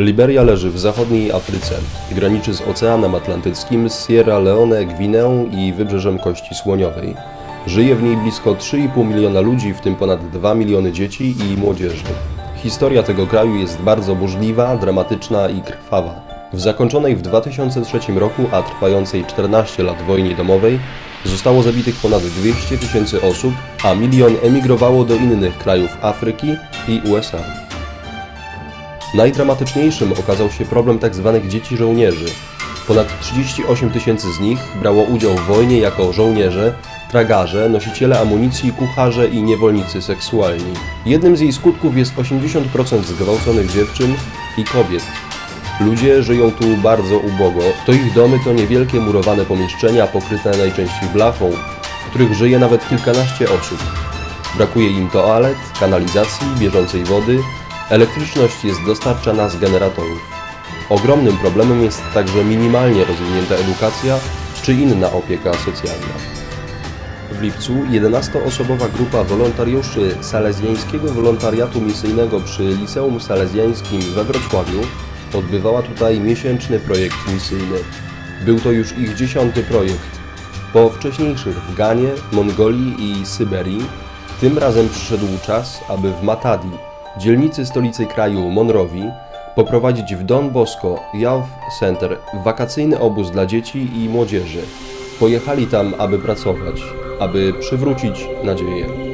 Liberia leży w zachodniej Afryce. Graniczy z Oceanem Atlantyckim, z Sierra Leone, Gwineą i Wybrzeżem Kości Słoniowej. Żyje w niej blisko 3,5 miliona ludzi, w tym ponad 2 miliony dzieci i młodzieży. Historia tego kraju jest bardzo burzliwa, dramatyczna i krwawa. W zakończonej w 2003 roku, a trwającej 14 lat wojnie domowej, zostało zabitych ponad 200 tysięcy osób, a milion emigrowało do innych krajów Afryki i USA. Najdramatyczniejszym okazał się problem tzw. dzieci żołnierzy. Ponad 38 tysięcy z nich brało udział w wojnie jako żołnierze, tragarze, nosiciele amunicji, kucharze i niewolnicy seksualni. Jednym z jej skutków jest 80% zgwałconych dziewczyn i kobiet. Ludzie żyją tu bardzo ubogo. To ich domy to niewielkie murowane pomieszczenia pokryte najczęściej blachą, w których żyje nawet kilkanaście osób. Brakuje im toalet, kanalizacji, bieżącej wody, elektryczność jest dostarczana z generatorów. Ogromnym problemem jest także minimalnie rozwinięta edukacja czy inna opieka socjalna. W lipcu 11-osobowa grupa wolontariuszy salezjańskiego wolontariatu misyjnego przy Liceum Salezjańskim we Wrocławiu odbywała tutaj miesięczny projekt misyjny. Był to już ich dziesiąty projekt. Po wcześniejszych w Ganie, Mongolii i Syberii, tym razem przyszedł czas, aby w Matadi, dzielnicy stolicy kraju Monrowi, poprowadzić w Don Bosco Youth Center wakacyjny obóz dla dzieci i młodzieży. Pojechali tam, aby pracować, aby przywrócić nadzieję.